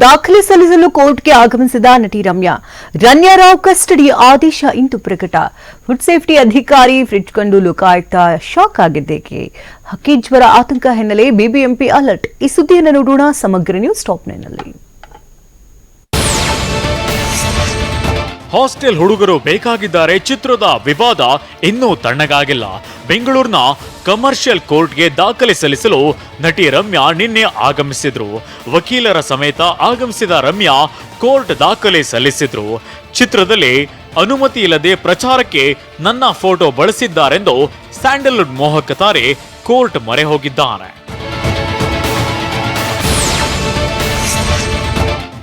ದಾಖಲೆ ಸಲ್ಲಿಸಲು ಕೋರ್ಟ್ಗೆ ಆಗಮಿಸಿದ ನಟಿ ರಮ್ಯಾ. ರನ್ಯಾರಾವ್ ಕಸ್ಟಡಿ ಆದೇಶ ಇಂದು ಪ್ರಕಟ. ಫುಡ್ ಸೇಫ್ಟಿ ಅಧಿಕಾರಿ ಫ್ರಿಡ್ಜ್ ಕಂಡು ಲೋಕಾಯುಕ್ತ ಶಾಕ್ ಆಗಿದ್ದೇಕೆ? ಹಕ್ಕಿ ಜ್ವರ ಆತಂಕ ಹಿನ್ನೆಲೆ ಬಿಬಿಎಂಪಿ ಅಲರ್ಟ್. ಈ ಸುದ್ದಿಯನ್ನು ನೋಡೋಣ. ಸಮಗ್ರ ನ್ಯೂಸ್ ಟಾಪ್ ಹಾಸ್ಟೆಲ್ ಹುಡುಗರು ಬೇಕಾಗಿದ್ದಾರೆ ಚಿತ್ರದ ವಿವಾದ ಇನ್ನೂ ತಣ್ಣಗಾಗಿಲ್ಲ. ಬೆಂಗಳೂರಿನ ಕಮರ್ಷಿಯಲ್ ಕೋರ್ಟ್ಗೆ ದಾಖಲೆ ಸಲ್ಲಿಸಲು ನಟಿ ರಮ್ಯಾ ನಿನ್ನೆ ಆಗಮಿಸಿದ್ರು. ವಕೀಲರ ಸಮೇತ ಆಗಮಿಸಿದ ರಮ್ಯಾ ಕೋರ್ಟ್ ದಾಖಲೆ ಸಲ್ಲಿಸಿದ್ರು. ಚಿತ್ರದಲ್ಲಿ ಅನುಮತಿ ಇಲ್ಲದೆ ಪ್ರಚಾರಕ್ಕೆ ನನ್ನ ಫೋಟೋ ಬಳಸಿದ್ದಾರೆಂದು ಸ್ಯಾಂಡಲ್ವುಡ್ ಮೋಹಕ ತಾರೆ ಕೋರ್ಟ್ ಮೊರೆ ಹೋಗಿದ್ದಾರೆ.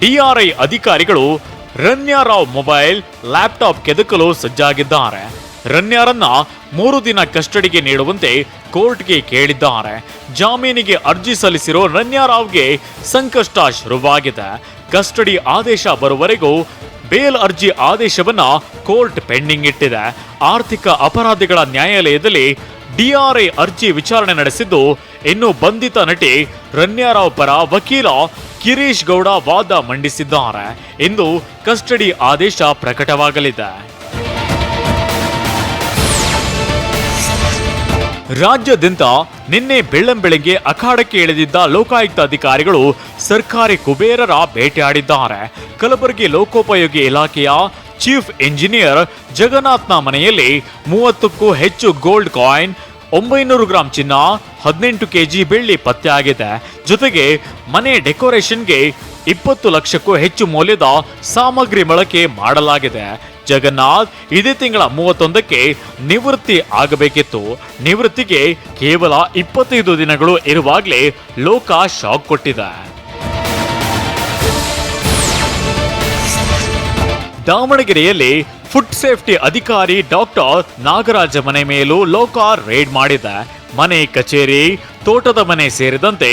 ಡಿಆರ್ಐ ಅಧಿಕಾರಿಗಳು ರನ್ಯಾರಾವ್ ಮೊಬೈಲ್, ಲ್ಯಾಪ್ಟಾಪ್ ಕೆದಕಲು ಸಜ್ಜಾಗಿದ್ದಾರೆ. ರನ್ಯಾರನ್ನ ಮೂರು ದಿನ ಕಸ್ಟಡಿಗೆ ನೀಡುವಂತೆ ಕೋರ್ಟ್ಗೆ ಕೇಳಿದ್ದಾರೆ. ಜಾಮೀನಿಗೆ ಅರ್ಜಿ ಸಲ್ಲಿಸಿರೋ ರನ್ಯಾರಾವ್ಗೆ ಸಂಕಷ್ಟ ಶುರುವಾಗಿದೆ. ಕಸ್ಟಡಿ ಆದೇಶ ಬರುವವರೆಗೂ ಬೇಲ್ ಅರ್ಜಿ ಆದೇಶವನ್ನ ಕೋರ್ಟ್ ಪೆಂಡಿಂಗ್ ಇಟ್ಟಿದೆ. ಆರ್ಥಿಕ ಅಪರಾಧಿಗಳ ನ್ಯಾಯಾಲಯದಲ್ಲಿ ಡಿಆರ್ಐ ಅರ್ಜಿ ವಿಚಾರಣೆ ನಡೆಸಿದ್ದು, ಇನ್ನು ಬಂಧಿತ ನಟಿ ರನ್ಯಾರಾವ್ ಪರ ವಕೀಲ ಗಿರೀಶ್ ಗೌಡ ವಾದ ಮಂಡಿಸಿದ್ದಾರೆ ಇಂದು ಕಸ್ಟಡಿ ಆದೇಶ ಪ್ರಕಟವಾಗಲಿದೆ. ರಾಜ್ಯಾದ್ಯಂತ ನಿನ್ನೆ ಬೆಳ್ಳಂಬೆಳಗ್ಗೆ ಅಖಾಡಕ್ಕೆ ಇಳಿದಿದ್ದ ಲೋಕಾಯುಕ್ತ ಅಧಿಕಾರಿಗಳು ಸರ್ಕಾರಿ ಕುಬೇರರ ಭೇಟಿಯಾಡಿದ್ದಾರೆ ಕಲಬುರಗಿ ಲೋಕೋಪಯೋಗಿ ಇಲಾಖೆಯ ಚೀಫ್ ಇಂಜಿನಿಯರ್ ಜಗನ್ನಾಥ್ನ ಮನೆಯಲ್ಲಿ ಮೂವತ್ತಕ್ಕೂ ಹೆಚ್ಚು ಗೋಲ್ಡ್ ಕಾಯಿನ್ ಒಂಬೈನೂರು ಗ್ರಾಂ ಚಿನ್ನ, ಹದಿನೆಂಟು ಕೆಜಿ ಬೆಳ್ಳಿ ಪತ್ತೆಯಾಗಿದೆ ಜೊತೆಗೆ ಮನೆ ಡೆಕೋರೇಷನ್ಗೆ ಇಪ್ಪತ್ತು ಲಕ್ಷಕ್ಕೂ ಹೆಚ್ಚು ಮೌಲ್ಯದ ಸಾಮಗ್ರಿ ಬಳಕೆ ಮಾಡಲಾಗಿದೆ. ಜಗನ್ನಾಥ್ ಇದೇ ತಿಂಗಳ ಮೂವತ್ತೊಂದಕ್ಕೆ ನಿವೃತ್ತಿ ಆಗಬೇಕಿತ್ತು. ನಿವೃತ್ತಿಗೆ ಕೇವಲ ಇಪ್ಪತ್ತೈದು ದಿನಗಳು ಇರುವಾಗಲೇ ಲೋಕ ಶಾಕ್ ಕೊಟ್ಟಿದೆ. ದಾವಣಗೆರೆಯಲ್ಲಿ ಫುಡ್ ಸೇಫ್ಟಿ ಅಧಿಕಾರಿ ಡಾಕ್ಟರ್ ನಾಗರಾಜ ಮನೆ ಮೇಲೂ ಲೋಕಾರ್ ರೇಡ್ ಮಾಡಿದ. ಮನೆ ಕಚೇರಿ, ತೋಟದ ಮನೆ ಸೇರಿದಂತೆ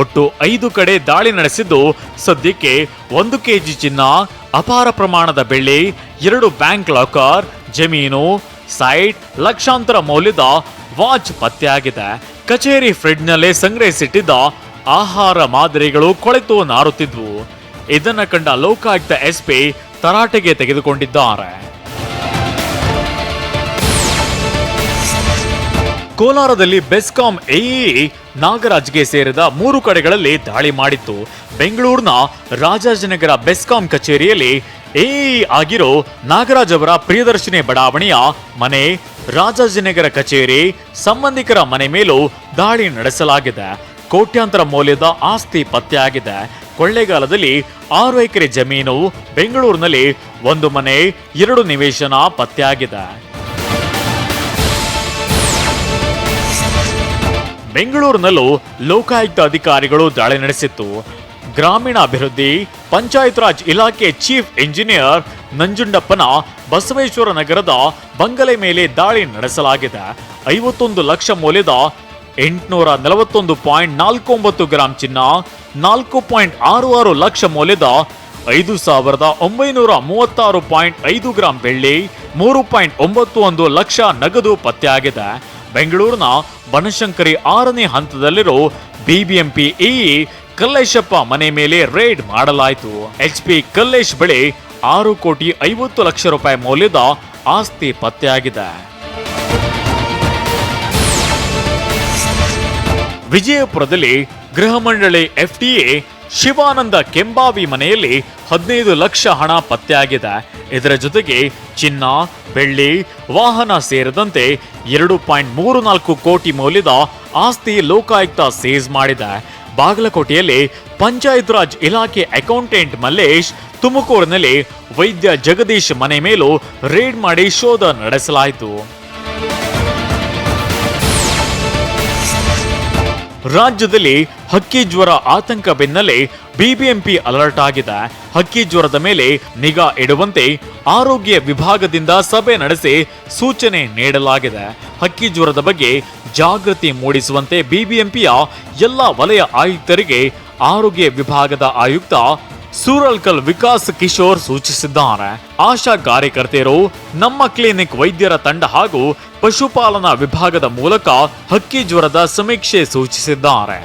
ಒಟ್ಟು ಐದು ಕಡೆ ದಾಳಿ ನಡೆಸಿದ್ದು ಸದ್ಯಕ್ಕೆ ಒಂದು ಕೆಜಿ ಚಿನ್ನ, ಅಪಾರ ಪ್ರಮಾಣದ ಬೆಳ್ಳಿ, ಎರಡು ಬ್ಯಾಂಕ್ ಲಾಕರ್, ಜಮೀನು, ಸೈಟ್, ಲಕ್ಷಾಂತರ ಮೌಲ್ಯದ ವಾಚ್ ಪತ್ತೆಯಾಗಿದೆ. ಕಚೇರಿ ಫ್ರಿಡ್ಜ್ನಲ್ಲೇ ಸಂಗ್ರಹಿಸಿಟ್ಟಿದ್ದ ಆಹಾರ ಮಾದರಿಗಳು ಕೊಳೆತು ನಾರುತ್ತಿದ್ವು. ಇದನ್ನು ಕಂಡ ಲೋಕಾಯುಕ್ತ ಎಸ್ಪಿ ತರಾಟೆಗೆ ತೆಗೆದುಕೊಂಡಿದ್ದಾರೆ. ಕೋಲಾರದಲ್ಲಿ ಬೆಸ್ಕಾಂ ಎಇ ನಾಗರಾಜ್ಗೆ ಸೇರಿದ ಮೂರು ಕಡೆಗಳಲ್ಲಿ ದಾಳಿ ಮಾಡಿತ್ತು. ಬೆಂಗಳೂರಿನ ರಾಜಾಜಿನಗರ ಬೆಸ್ಕಾಂ ಕಚೇರಿಯಲ್ಲಿ ಎಇ ಆಗಿರೋ ನಾಗರಾಜ್ ಅವರ ಪ್ರಿಯದರ್ಶಿನಿ ಬಡಾವಣೆಯ ಮನೆ, ರಾಜಾಜಿನಗರ ಕಚೇರಿ, ಸಂಬಂಧಿಕರ ಮನೆ ಮೇಲೂ ದಾಳಿ ನಡೆಸಲಾಗಿದೆ. ಕೋಟ್ಯಾಂತರ ಮೌಲ್ಯದ ಆಸ್ತಿ ಪತ್ತೆಯಾಗಿದೆ ಕೊಳ್ಳೇಗಾಲದಲ್ಲಿ ಆರು ಎಕರೆ ಜಮೀನು, ಬೆಂಗಳೂರಿನಲ್ಲಿ ಒಂದು ಮನೆ, ಎರಡು ನಿವೇಶನ ಪತ್ತೆಯಾಗಿದೆ ಬೆಂಗಳೂರಿನಲ್ಲೂ ಲೋಕಾಯುಕ್ತ ಅಧಿಕಾರಿಗಳು ದಾಳಿ ನಡೆಸಿತ್ತು. ಗ್ರಾಮೀಣಾಭಿವೃದ್ಧಿ ಪಂಚಾಯತ್ ರಾಜ್ ಇಲಾಖೆ ಚೀಫ್ ಇಂಜಿನಿಯರ್ ನಂಜುಂಡಪ್ಪನ ಬಸವೇಶ್ವರ ನಗರದ ಬಂಗಲೆ ಮೇಲೆ ದಾಳಿ ನಡೆಸಲಾಗಿದೆ. ಐವತ್ತೊಂದು ಲಕ್ಷ ಮೌಲ್ಯದ ಎಂಟುನೂರ ನಲವತ್ತೊಂದು ಪಾಯಿಂಟ್ ನಾಲ್ಕು ಒಂಬತ್ತು ಗ್ರಾಂ ಚಿನ್ನ, ನಾಲ್ಕು ಪಾಯಿಂಟ್ ಆರು ಆರು ಲಕ್ಷ ಮೌಲ್ಯದ ಐದು ಸಾವಿರದ ಒಂಬೈನೂರ ಮೂವತ್ತಾರು ಪಾಯಿಂಟ್ ಐದು ಗ್ರಾಂ ಬೆಳ್ಳಿ, ಮೂರು ಪಾಯಿಂಟ್ ಒಂಬತ್ತು ಒಂದು ಲಕ್ಷ ನಗದು ಪತ್ತೆಯಾಗಿದೆ. ಬೆಂಗಳೂರಿನ ಬನಶಂಕರಿ ಆರನೇ ಹಂತದಲ್ಲಿರೋ ಬಿಬಿಎಂಪಿ ಇಇ ಕಲ್ಲೇಶಪ್ಪ ಮನೆ ಮೇಲೆ ರೇಡ್ ಮಾಡಲಾಯಿತು. ಎಚ್ ಪಿ ಕಲ್ಲೇಶ್ ಬಳಿ ಆರು ಕೋಟಿ ಐವತ್ತು ಲಕ್ಷ ರೂಪಾಯಿ ಮೌಲ್ಯದ ಆಸ್ತಿ ಪತ್ತೆಯಾಗಿದೆ. ವಿಜಯಪುರದಲ್ಲಿ ಗೃಹ ಮಂಡಳಿ ಎಫ್ಡಿಎ ಶಿವಾನಂದ ಕೆಂಬಾವಿ ಮನೆಯಲ್ಲಿ ಹದಿನೈದು ಲಕ್ಷ ಹಣ ಪತ್ತೆಯಾಗಿದೆ. ಇದರ ಜೊತೆಗೆ ಚಿನ್ನ, ಬೆಳ್ಳಿ, ವಾಹನ ಸೇರಿದಂತೆ ಎರಡು ಪಾಯಿಂಟ್ ಮೂರು ನಾಲ್ಕು ಕೋಟಿ ಮೌಲ್ಯದ ಆಸ್ತಿ ಲೋಕಾಯುಕ್ತ ಸೀಸ್ ಮಾಡಿದೆ. ಬಾಗಲಕೋಟೆಯಲ್ಲಿ ಪಂಚಾಯತ್ ರಾಜ್ ಇಲಾಖೆ ಅಕೌಂಟೆಂಟ್ ಮಲ್ಲೇಶ್, ತುಮಕೂರಿನಲ್ಲಿ ವೈದ್ಯ ಜಗದೀಶ್ ಮನೆ ಮೇಲೂ ರೇಡ್ ಮಾಡಿ ಶೋಧ ನಡೆಸಲಾಯಿತು. ರಾಜ್ಯದಲ್ಲಿ ಹಕ್ಕಿ ಜ್ವರ ಆತಂಕ ಬೆನ್ನಲ್ಲೇ ಬಿಬಿಎಂಪಿ ಅಲರ್ಟ್ ಆಗಿದೆ. ಹಕ್ಕಿ ಜ್ವರದ ಮೇಲೆ ನಿಗಾ ಇಡುವಂತೆ ಆರೋಗ್ಯ ವಿಭಾಗದಿಂದ ಸಭೆ ನಡೆಸಿ ಸೂಚನೆ ನೀಡಲಾಗಿದೆ. ಹಕ್ಕಿ ಜ್ವರದ ಬಗ್ಗೆ ಜಾಗೃತಿ ಮೂಡಿಸುವಂತೆ ಬಿಬಿಎಂಪಿಯ ಎಲ್ಲ ವಲಯ ಆಯುಕ್ತರಿಗೆ ಆರೋಗ್ಯ ವಿಭಾಗದ ಆಯುಕ್ತ ಸೂರಲ್ಕಲ್ ವಿಕಾಸ್ ಕಿಶೋರ್ ಸೂಚಿಸಿದ್ದಾರೆ. ಆಶಾ ಕಾರ್ಯಕರ್ತೆಯರು ನಮ್ಮ ಕ್ಲಿನಿಕ್ ವೈದ್ಯರ ತಂಡ ಹಾಗೂ ಪಶುಪಾಲನಾ ವಿಭಾಗದ ಮೂಲಕ ಹಕ್ಕಿ ಜ್ವರದ ಸಮೀಕ್ಷೆ ಸೂಚಿಸಿದ್ದಾರೆ.